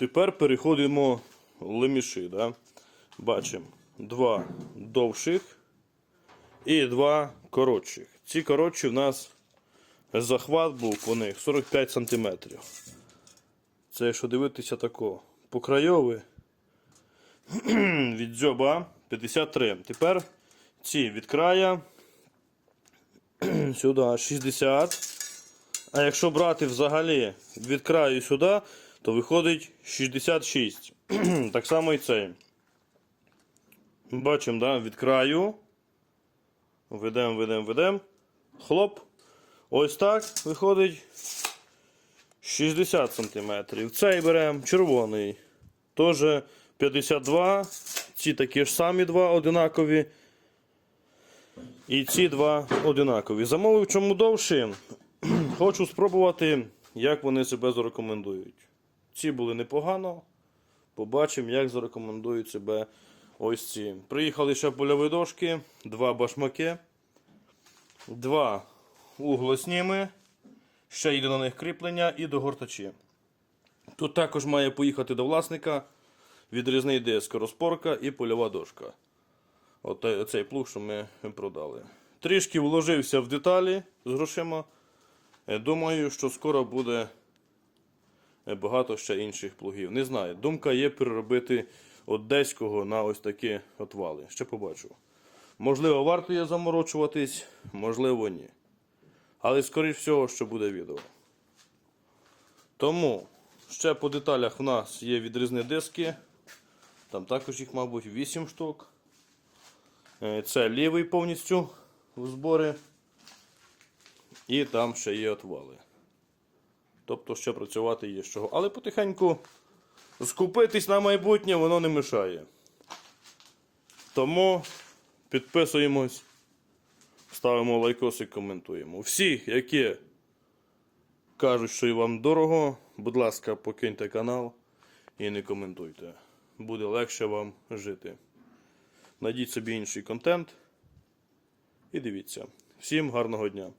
Тепер переходимо в леміші. Да? Бачимо два довших і два коротших. Ці коротші в нас захват був по них 45 см. Це якщо дивитися тако. По крайові від дзьоба 53. Тепер ці від края сюди 60. А якщо брати взагалі від краю сюди, то виходить 66. так само і цей. Бачимо, да, від краю. Ведемо, ведемо, ведемо. Хлоп. Ось так виходить 60 см. Цей беремо червоний. Теж 52. Ці такі ж самі два одинакові. І ці два одинакові. Замовив чому довші. Хочу спробувати, як вони себе зарекомендують. Ці були непогано. Побачимо, як зарекомендують себе ось ці. Приїхали ще польові дошки, два башмаки, два углосніми, ще йде на них кріплення і догортачі. Тут також має поїхати до власника відрізний диск, розпорка і польова дошка. От е, цей плуг, що ми продали. Трішки вложився в деталі з грошима. Е, Думаю, що скоро буде багато ще інших плугів. Не знаю. Думка є переробити одеського на ось такі отвали. Ще побачу. Можливо, варто є заморочуватись, можливо, ні. Але, скоріш всього, що буде відео. Тому ще по деталях в нас є відрізні диски. Там також їх, мабуть, 8 штук. Е, Це лівий повністю в зборі. І там ще є отвали. Тобто ще працювати є з чого. Але потихеньку скупитись на майбутнє воно не мешає. Тому підписуємось, ставимо лайкоси, коментуємо. Всі, які кажуть, що і вам дорого, будь ласка, покиньте канал і не коментуйте. Буде легше вам жити. Найдіть собі інший контент і дивіться. Всім гарного дня!